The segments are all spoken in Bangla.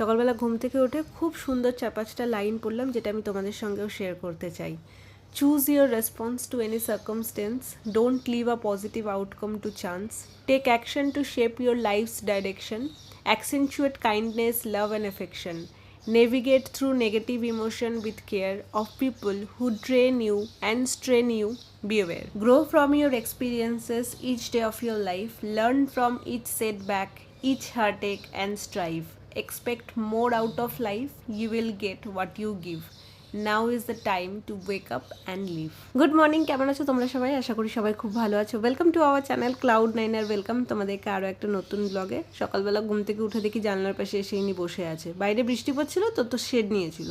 সকালবেলা ঘুম থেকে উঠে খুব সুন্দর চার পাঁচটা লাইন পড়লাম, যেটা আমি তোমাদের সঙ্গেও শেয়ার করতে চাই। Choose your response to any circumstance don't leave a positive outcome to chance take action to shape your life's direction accentuate kindness love and affection navigate through negative emotion with care of people who drain you and strain you be aware grow from your experiences each day of your life learn from each setback each heartache and strive expect more out of life, you will get what you give. Now is the time to wake up and live good morning কেমন আছো তোমরা সবাই? আশা করি সবাই খুব ভালো আছো। Welcome to our channel cloud nine R welcome তোমাদেরকে আরও একটা নতুন ব্লগে সকালবেলা ঘুম থেকে উঠে দেখি জানলার পাশে এসে ইনি বসে আছে। বাইরে বৃষ্টি পড়ছিল, তো তো শেড নিয়েছিল।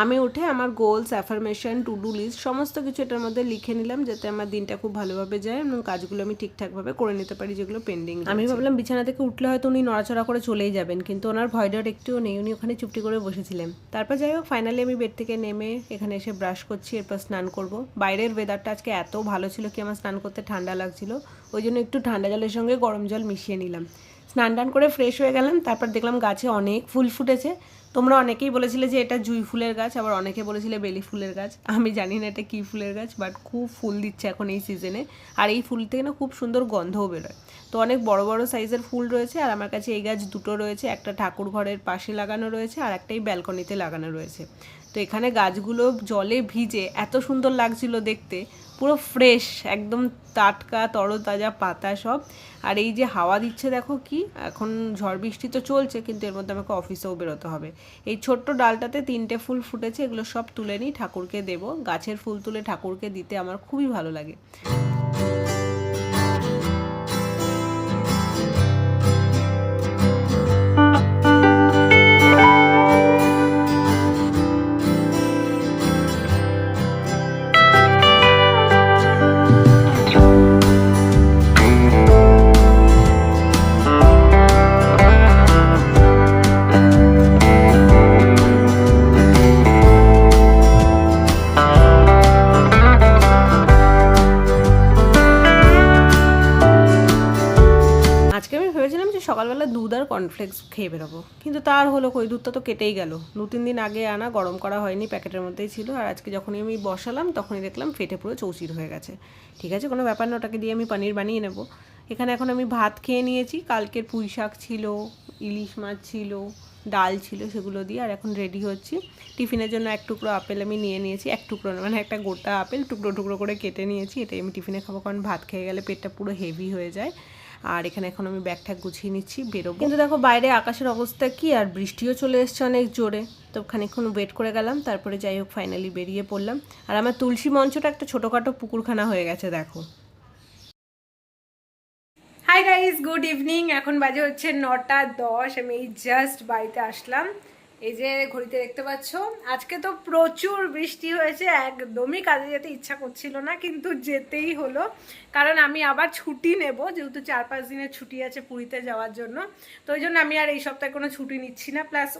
আমি উঠে আমার goals affirmation to do list সমস্ত কিছু এটার মধ্যে লিখে নিলাম যাতে আমার দিনটা খুব ভালোভাবে যায় এবং কাজগুলো আমি ঠিকঠাকভাবে করে নিতে পারি যেগুলো পেন্ডিং আমি ভাবলাম বিছানা থেকে উঠলে হয়তো উনি নড়াচড়া করে চলেই যাবেন, কিন্তু ওনার ভয় ডর একটুও নেই, উনি ওখানে চুপটি করে বসেছিলেন। তারপর যাই হোক ফাইনালি আমি বেড থেকে নেমে এখানে এসে ব্রাশ করছি, এরপর স্নান করব। বাইরের ওয়েদারটা আজকে এত ভালো ছিল কি আমার স্নান করতে ঠান্ডা লাগছিল, ওই জন্য একটু ঠান্ডা জলের সঙ্গে গরম জল মিশিয়ে নিলাম। স্নান টান করে ফ্রেশ হয়ে গেলাম, তারপর দেখলাম গাছে অনেক ফুল ফুটেছে তোমরা অনেকেই বলেছিলে যে এটা জুই ফুলের গাছ, আবার অনেকে বলেছিলে বেলি ফুলের গাছ। আমি জানি না এটা কী ফুলের গাছ বাট খুব ফুল দিচ্ছে এখন এই সিজনে আর এই ফুল থেকে না খুব সুন্দর গন্ধও বেরোয়। তো অনেক বড় বড় সাইজের ফুল রয়েছে, আর আমার কাছে এই গাছ দুটো রয়েছে, একটা ঠাকুর ঘরের পাশে লাগানো রয়েছে, আর একটাই ব্যালকনিতে লাগানো রয়েছে। তো এখানে গাছগুলো জলে ভিজে এত সুন্দর লাগছিল দেখতে। পুরো ফ্রেশ একদম টাটকা, তরতাজা পাতা সব। আর এই যে হাওয়া দিচ্ছে দেখো কি, এখন ঝড় বৃষ্টি তো চলছে, কিন্তু এর মধ্যে আমাকে অফিসেও বেরোতে হবে। এই ছোট্ট ডালটাতে তিনটে ফুল ফুটেছে, এগুলো সব তুলে নিই, ঠাকুরকে দেবো। গাছের ফুল তুলে ঠাকুরকে দিতে আমার খুবই ভালো লাগে। কর্নফ্লেক্স খেয়ে বেরোবো। কিন্তু তার হলো কই, দুধটা তো কেটেই গেল। দু তিন দিন আগে আনা, গরম করা হয়নি, প্যাকেটের মধ্যেই ছিল। আর আজকে যখনই আমি বসালাম, তখনই দেখলাম ফেটে পুরো চৌচির হয়ে গেছে। ঠিক আছে, কোনো ব্যাপার না, ওটাকে দিয়ে আমি পনির বানিয়ে নেব। এখানে এখন আমি ভাত খেয়ে নিয়েছি। কালকের পুঁই শাক ছিল, ইলিশ মাছ ছিল, ডাল ছিল, সেগুলো দিয়ে আর এখন রেডি হচ্ছি। টিফিনের জন্য এক টুকরো আপেল আমি নিয়ে নিয়েছি, এক টুকরো মানে একটা গোটা আপেল টুকরো টুকরো করে কেটে নিয়েছি। এটাই আমি টিফিনে খাব, কারণ ভাত খেয়ে গেলে পেটটা পুরো হেভি হয়ে যায়। আর এখানে এখন আমি ব্যাগ ট্যাগ গুছিয়ে নিচ্ছি বেরোবো। কিন্তু দেখো বাইরে আকাশের অবস্থা কি আর বৃষ্টিও চলে এসছে অনেক জোরে। তো খানিকক্ষণ ওয়েট করে গেলাম তারপরে যাই হোক ফাইনালি বেরিয়ে পড়লাম। আর আমার তুলসী মঞ্চটা একটা ছোটোখাটো পুকুরখানা হয়ে গেছে দেখো। হাই গাইজ গুড ইভিনিং এখন বাজে হচ্ছে নটা দশ আমি এই জাস্ট বাড়িতে আসলাম। এই যে ঘড়িতে দেখতে পাচ্ছ, আজকে তো প্রচুর বৃষ্টি হয়েছে, একদমই কাজে যেতে ইচ্ছা করছিল না, কিন্তু যেতেই হলো। কারণ আমি আবার ছুটি নেব, যেহেতু চার পাঁচ দিনের ছুটি আছে পুরীতে যাওয়ার জন্য, তো ওই জন্য আমি আর এই সপ্তাহে কোনো ছুটি নিচ্ছি না। প্লাস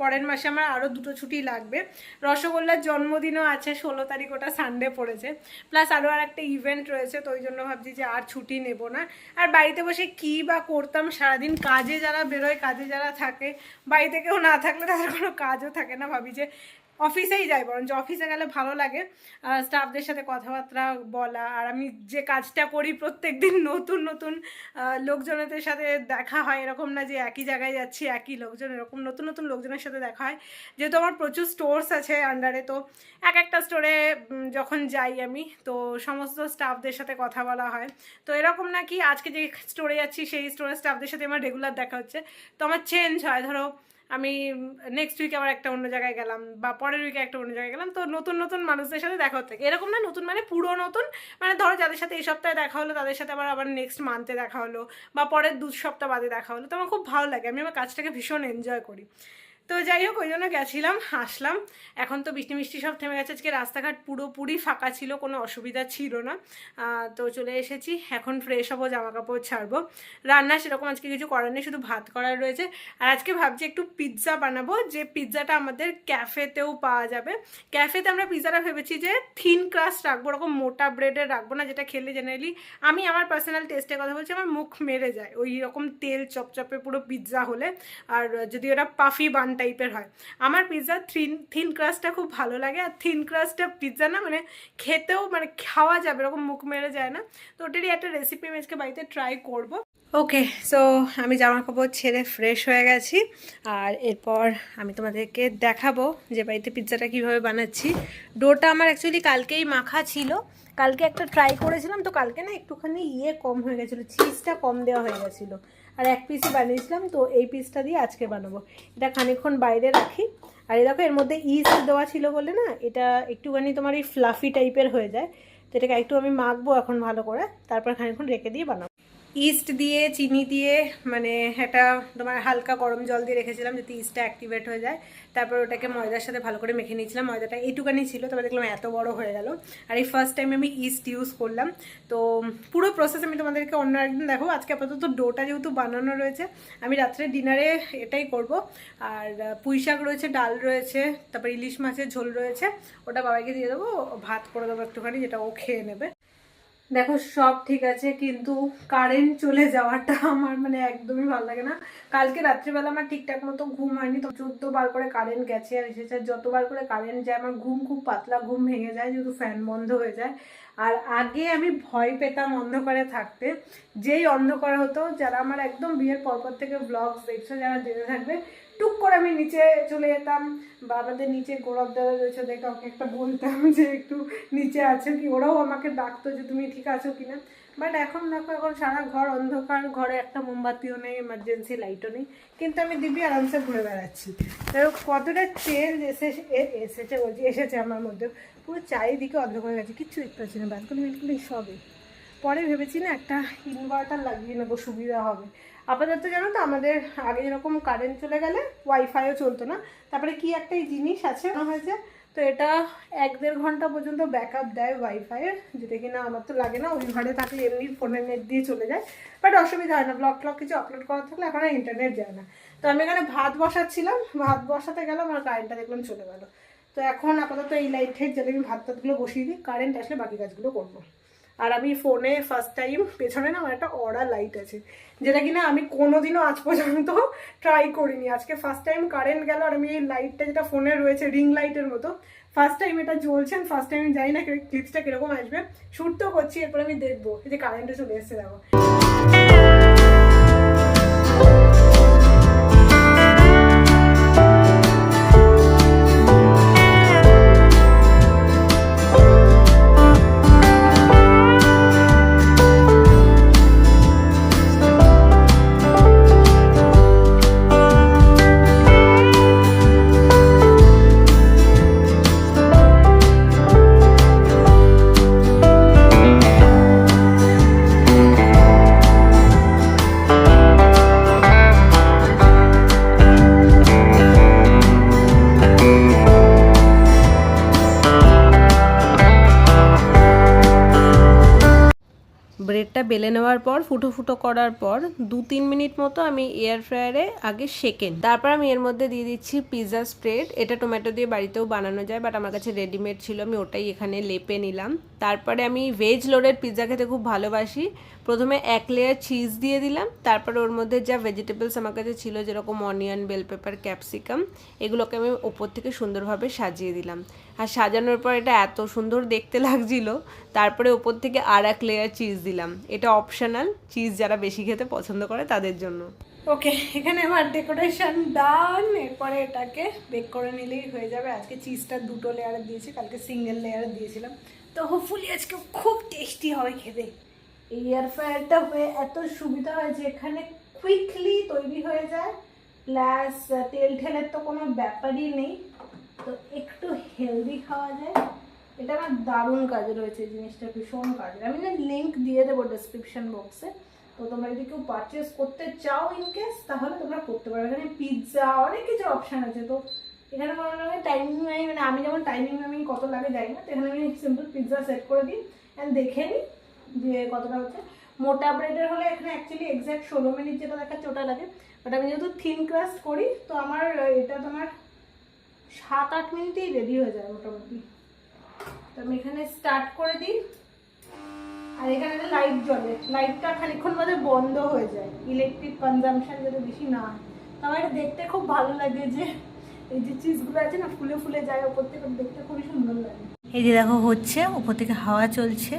পরের মাসে আমার আরও দুটো ছুটি লাগবে। রসগোল্লার জন্মদিনও আছে, ষোলো তারিখ ওটা সানডে পড়েছে। প্লাস আরও আর একটা ইভেন্ট রয়েছে, তো ওই জন্য ভাবছি যে আর ছুটি নেব না। আর বাড়িতে বসে কী বা করতাম, সারাদিন কাজে যারা বেরোয়, কাজে যারা থাকে বাড়িতে কেউ না থাকলে তাদের কোনো কাজও থাকে না ভাবি যে অফিসেই যাই বরঞ্চ অফিসে গেলে ভালো লাগে। স্টাফদের সাথে কথাবার্তা বলা আর আমি যে কাজটা করি প্রত্যেক দিন নতুন নতুন আহ, লোকজনের সাথে দেখা হয় এরকম না যে একই জায়গায় যাচ্ছি একই লোকজন এরকম নতুন নতুন লোকজনের সাথে দেখা হয়। যেহেতু আমার প্রচুর স্টোরস আছে আন্ডারে তো এক একটা স্টোরে যখন যাই আমি তো সমস্ত স্টাফদের সাথে কথা বলা হয়। তো এরকম না কি আজকে যে স্টোরে যাচ্ছি সেই স্টোরের স্টাফদের সাথে আমার রেগুলার দেখা হচ্ছে। তো আমার চেঞ্জ হয় ধরো আমি নেক্সট উইকে আবার একটা অন্য জায়গায় গেলাম বা পরের উইকে একটা অন্য জায়গায় গেলাম, তো নতুন নতুন মানুষদের সাথে দেখা হতে এরকম না নতুন মানে পুরো নতুন মানে ধরো যাদের সাথে এই সপ্তাহে দেখা হলো, তাদের সাথে আবার আবার নেক্সট মান্থে দেখা হলো বা পরের দু সপ্তাহ বাদে দেখা হলো, তো আমার খুব ভালো লাগে। আমি আমার কাজটাকে ভীষণ এনজয় করি। তো যাই হোক, ওই জন্য গেছিলাম আসলাম এখন তো বৃষ্টি মিষ্টি সব থেমে গেছে। আজকে রাস্তাঘাট পুরোপুরি ফাঁকা ছিল, কোনো অসুবিধা ছিল না। তো চলে এসেছি, এখন ফ্রেশ হব জামা কাপড় ছাড়বো। রান্না সেরকম আজকে কিছু করার নেই, শুধু ভাত করার রয়েছে। আর আজকে ভাবছি একটু পিৎজা বানাবো, যে পিৎজাটা আমাদের ক্যাফেতেও পাওয়া যাবে। ক্যাফেতে আমরা পিৎজাটা ভেবেছি যে থিন ক্রাস্ট রাখব, ওরকম মোটা ব্রেডের রাখব না, যেটা খেলে জেনারেলি আমি আমার পার্সোনাল টেস্টের কথা বলছি, আমার মুখ মেরে যায়। ওই রকম তেল চপচপে পুরো পিৎজা হলে। আর যদি ওরা পাফি বানটা টাইপের হয়। আমার পিৎজা থিন থিন ক্রাস্টটা খুব ভালো লাগে আর থিন ক্রাস্টটা পিৎজা না মানে খেতেও মানে খাওয়া যাবে, এরকম মুখ মেরে যায় না। তো ওটারই একটা রেসিপি আমি আজকে বাড়িতে ট্রাই করব। ওকে সো আমি জামা কাপড় ছেড়ে ফ্রেশ হয়ে গেছি আর এরপর আমি তোমাদেরকে দেখাবো যে বাড়িতে পিৎজাটা কীভাবে বানাচ্ছি। ডোটা আমার অ্যাকচুয়ালি কালকেই মাখা ছিল, কালকে একটা ট্রাই করেছিলাম, তো কালকে না একটুখানি ইয়ে কম হয়ে গেছিল চিজটা কম দেওয়া হয়ে গেছিল। আর এক পিসই বানিয়েছিলাম, তো এই পিসটা দিয়ে আজকে বানাবো। এটা খানিক্ষণ বাইরে রাখি। আর এই দেখো, এর মধ্যে ইস্ট দেওয়া ছিল বলে না, এটা একটুখানি তোমার এই ফ্লাফি টাইপের হয়ে যায়। তো এটাকে একটু আমি মাখবো এখন ভালো করে, তারপর খানিকক্ষণ রেখে দিয়ে বানাবো। ইস্ট দিয়ে, চিনি দিয়ে মানে একটা তোমার হালকা গরম জল দিয়ে রেখেছিলাম যাতে ইস্টটা অ্যাক্টিভেট হয়ে যায়। তারপর ওটাকে ময়দার সাথে ভালো করে মেখে নিয়েছিলাম। ময়দাটা এইটুকানি ছিল, তবে দেখলাম এত বড় হয়ে গেল। আর এই ফার্স্ট টাইম আমি ইস্ট ইউজ করলাম। তো পুরো প্রসেস আমি তোমাদেরকে অন্য একদিন দেখো আজকে আপাতত ডোটা যেহেতু বানানো রয়েছে, আমি রাত্রে ডিনারে এটাই করব। আর পুঁই শাক রয়েছে, ডাল রয়েছে, তারপর ইলিশ মাছের ঝোল রয়েছে, ওটা বাবাকে দিয়ে দেবো। ভাত করে দেবো একটুখানি, যেটা ও খেয়ে নেবে। দেখো, সব ঠিক আছে, কিন্তু কারেন্ট চলে যাওয়াটা আমার মানে একদমই ভালো লাগে না। কালকে রাত্রিবেলা আমার ঠিকঠাক মতো ঘুম হয়নি, তো চোদ্দ বার করে কারেন্ট গেছে আর এসেছে। যতবার করে কারেন্ট যায়, আমার ঘুম খুব পাতলা, ঘুম ভেঙে যায়, যেহেতু ফ্যান বন্ধ হয়ে যায়। আর আগে আমি ভয় পেতাম অন্ধকারে থাকতে। যেই অন্ধকার হতো, যারা আমার একদম বিয়ের পরপর থেকে ব্লগস দেখছ, যারা জেনে থাকবে টুক করে আমি নিচে চলে যেতাম বা আমাদের নিচে গৌরব দাদা রয়েছে দেখে ওকে একটা বলতাম যে একটু নিচে আছে কি? ওরাও আমাকে ডাকতো যে তুমি ঠিক আছো কি না বাট এখন দেখো, এখন সারা ঘর অন্ধকার, ঘরে একটা মোমবাতিও নেই এমার্জেন্সি লাইটও নেই। কিন্তু আমি দিব্যি আরামসে ঘুরে বেড়াচ্ছি। দেখো কতটা চেঞ্জ এসে এসেছে বলছি এসেছে আমার মধ্যে পুরো চারিদিকে অন্ধকার গেছে, কিচ্ছু দেখতে পাচ্ছি না। ব্যালকনি ব্যালকনি সবে পরে ভেবেছি না একটা ইনভার্টার লাগিয়ে নেব, সুবিধা হবে। আপাতত জানো তো আমাদের আগে যেরকম কারেন্ট চলে গেলে ওয়াইফাইও চলতো না। তারপরে কি একটা জিনিস আছে হয়েছে তো এটা এক দেড় ঘণ্টা পর্যন্ত ব্যাকআপ দেয় ওয়াইফাইয়ের যেটা কিনা আমার তো লাগে না, ওই ঘরে থাকলে এমনি ফোনের নেট দিয়ে চলে যায়। বাট অসুবিধা হয় না ব্লগ ট্লগ কিছু আপলোড করা থাকলে এখন আর ইন্টারনেট যায় না। তো আমি এখানে ভাত বসাচ্ছিলাম, ভাত বসাতে গেলাম আর কারেন্টটা দেখলাম চলে গেল। তো এখন আপাতত এই লাইট লাইটের জন্য আমি ভাত টাতগুলো বসিয়ে দিই কারেন্ট আসলে বাকি কাজগুলো করব। আর আমি ফোনে ফার্স্ট টাইম পেছনে না আমার একটা অর্ডার লাইট আছে, যেটা কিনা আমি কোনোদিনও আজ পর্যন্ত ট্রাই করিনি। আজকে ফার্স্ট টাইম কারেন্ট গেল আর আমি এই লাইটটা যেটা ফোনে রয়েছে রিং লাইটের মতো ফার্স্ট টাইম এটা জ্বলছে ফার্স্ট টাইম জানি না ক্লিপসটা কীরকম আসবে। শ্যুট তো করছি, এরপর আমি দেখব যে কারেন্টে চলে এসেছে, দেখো। পর, ফুটো ফুটো করার পর দু তিন মিনিট মতো আমি এয়ার ফ্রায়ারে আগে সেকেন তারপর আমি এর মধ্যে দিয়ে দিচ্ছি পিৎজা স্প্রেড এটা টোম্যাটো দিয়ে বাড়িতেও বানানো যায় বাট আমার কাছে রেডিমেড ছিল। আমি ওটাই এখানে লেপে নিলাম। তারপরে আমি ভেজ লোডের পিৎজা খেতে খুব ভালোবাসি। প্রথমে এক লেয়ার চিজ দিয়ে দিলাম, তারপর ওর মধ্যে যা ভেজিটেবলস আমার কাছে ছিল, যেরকম অনিয়ন বেল পেপার ক্যাপসিকাম এগুলোকে আমি ওপর থেকে সুন্দরভাবে সাজিয়ে দিলাম। আর সাজানোর পর এটা এত সুন্দর দেখতে লাগছিল, তারপরে ওপর থেকে আর এক লেয়ার চিজ দিলাম। এটা অপশনাল চিজ যারা বেশি খেতে পছন্দ করে তাদের জন্য। ওকে এখানে আমার ডেকোরেশন ডান এরপরে এটাকে বেক করে নিলেই হয়ে যাবে। আজকে চিজটা দুটো লেয়ারে দিয়েছি, কালকে সিঙ্গেল লেয়ারে দিয়েছিলাম। তো হোপফুলি আজকে খুব টেস্টি হবে খেতে। এয়ার ফ্রায়ারটা হয়ে এত সুবিধা হয়েছে এখানে কুইকলি তৈরি হয়ে যায়। প্লাস তেল ঠেলের তো কোনো ব্যাপারই নেই। তো একটু হেলদি খাওয়া যায়। এটা আমার দারুণ কাজে রয়েছে জিনিসটা, ভীষণ কাজের আমি না লিঙ্ক দিয়ে দেবো ডেসক্রিপশন বক্সে তো তোমরা যদি কেউ পারচেস করতে চাও ইন কেস তাহলে তোমরা করতে পারো। এখানে পিৎজা অনেক কিছু অপশান আছে। তো এখানে কোনো রকমের টাইমিং মানে আমি যেমন টাইমিং আমি কত লাগে যাই না। তো এখানে আমি সিম্পল পিৎজা সেট করে দিই। অ্যান্ড দেখে নিই। যে কতটা হচ্ছে, মোটা ব্রেডের হলে এখানে অ্যাকচুয়ালি এক্স্যাক্ট ষোলো মিনিট যেটা দেখাচ্ছে ওটা লাগে। বাট আমি যেহেতু থিন ক্রাস্ট করি, তো আমার এটা তোমার সাত আট মিনিটেই রেডি হয়ে যায় মোটামুটি। তো আমি এখানে স্টার্ট করে দিই। আর এখানে লাইট জ্বলে। লাইটটা খানিক্ষণ বাদে বন্ধ হয়ে যায়। ইলেকট্রিক কনজামশন যাতে বেশি না হয়। আমার এটা দেখতে খুব ভালো লাগে যে, এই যে চিজগুলো আছে না, ফুলে ফুলে যায় ওপর থেকে, দেখতে খুবই সুন্দর লাগে। এই যে দেখো হচ্ছে উপর থেকে হাওয়া চলছে।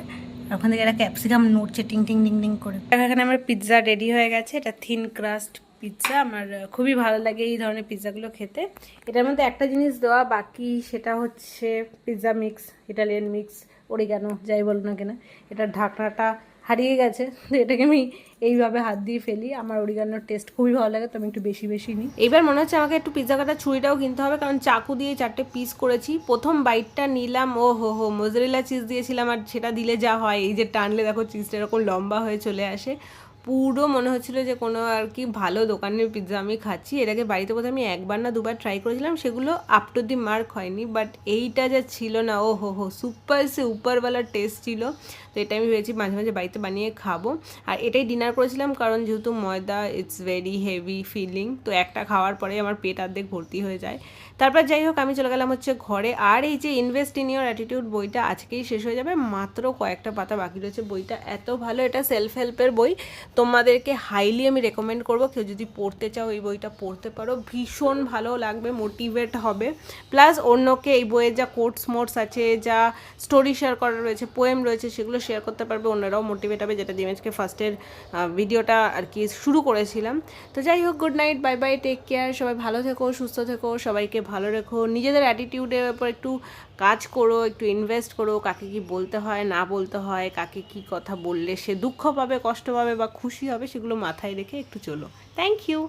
আর ওখান থেকে একটা ক্যাপসিকাম নড়ছে, টিং টিং টিং টিং করে। এখানে আমার পিৎজা রেডি হয়ে গেছে। এটা থিন ক্রাস্ট পিৎজা আমার খুবই ভালো লাগে এই ধরনের পিৎজাগুলো খেতে। এটার মধ্যে একটা জিনিস দেওয়া বাকি, সেটা হচ্ছে pizza mix Italian mix oregano যাই বলো না কেনা। এটার ঢাকনাটা হারিয়ে গেছে। তো এটাকে আমি এইভাবে হাত দিয়ে ফেলি। আমার অরিগানোর টেস্ট খুবই ভালো লাগে, তো আমি একটু বেশি বেশি নিই। এইবার মনে হচ্ছে আমাকে একটু পিৎজা কাটার ছুরিটাও কিনতে হবে, কারণ চাকু দিয়ে চারটে পিস করেছি। প্রথম বাইটটা নিলাম ও হো হো মোজারেলা চিজ দিয়েছিলাম, আর সেটা দিলে যা হয়। এই যে টানলে দেখো চিজটা এরকম লম্বা হয়ে চলে আসে। পুরো মনে হচ্ছিল যে কোনো আর কি ভালো দোকানের পিৎজা আমি খাচ্ছি। এটাকে বাড়িতে বোধহয় আমি একবার না দুবার ট্রাই করেছিলাম, সেগুলো আপ টু দি মার্ক হয়নি বাট এইটা যা ছিল না ও হো হো সুপার সে উপরওয়ালা টেস্ট ছিল। তো এটা আমি ভেবেছি মাঝে মাঝে বাড়িতে বানিয়ে খাব। আর এটাই ডিনার করেছিলাম কারণ যেহেতু ময়দা ইটস ভেরি হেভি ফিলিং তো একটা খাওয়ার পরে আমার পেট অর্ধেক ভর্তি হয়ে যায়। তারপর যাই হোক, আমি চলে গেলাম হচ্ছে ঘরে। আর এই যে ইনভেস্ট ইন ইউর অ্যাটিটিউড বইটা আজকেই শেষ হয়ে যাবে, মাত্র কয়েকটা পাতা বাকি রয়েছে বইটা। এত ভালো, এটা সেলফ হেল্পের বই। তোমাদেরকে হাইলি আমি রেকমেন্ড করব, কেউ যদি পড়তে চাও এই বইটা পড়তে পারো। ভীষণ ভালো লাগবে মোটিভেট হবে। প্লাস অন্যকে এই বইয়ের যা কোটস মোটস আছে, যা স্টোরি শেয়ার করা রয়েছে পোয়েম রয়েছে, সেগুলো শেয়ার করতে পারবে। অন্যরাও মোটিভেট হবে, যেটা দিয়ে আজকে ফার্স্টের ভিডিওটা আর কি শুরু করেছিলাম। তো যাই হোক good night bye bye take care সবাই ভালো থেকো, সুস্থ থেকো, সবাইকে ভালো রেখো। নিজেদের অ্যাটিটিউডের উপর একটু কাজ করো, একটু ইনভেস্ট করো, কাকে কি বলতে হয়, না বলতে হয়, কাকে কি কথা বললে সে দুঃখ পাবে, কষ্ট পাবে বা খুশি হবে, সেগুলো মাথায় রেখে একটু চলো। Thank you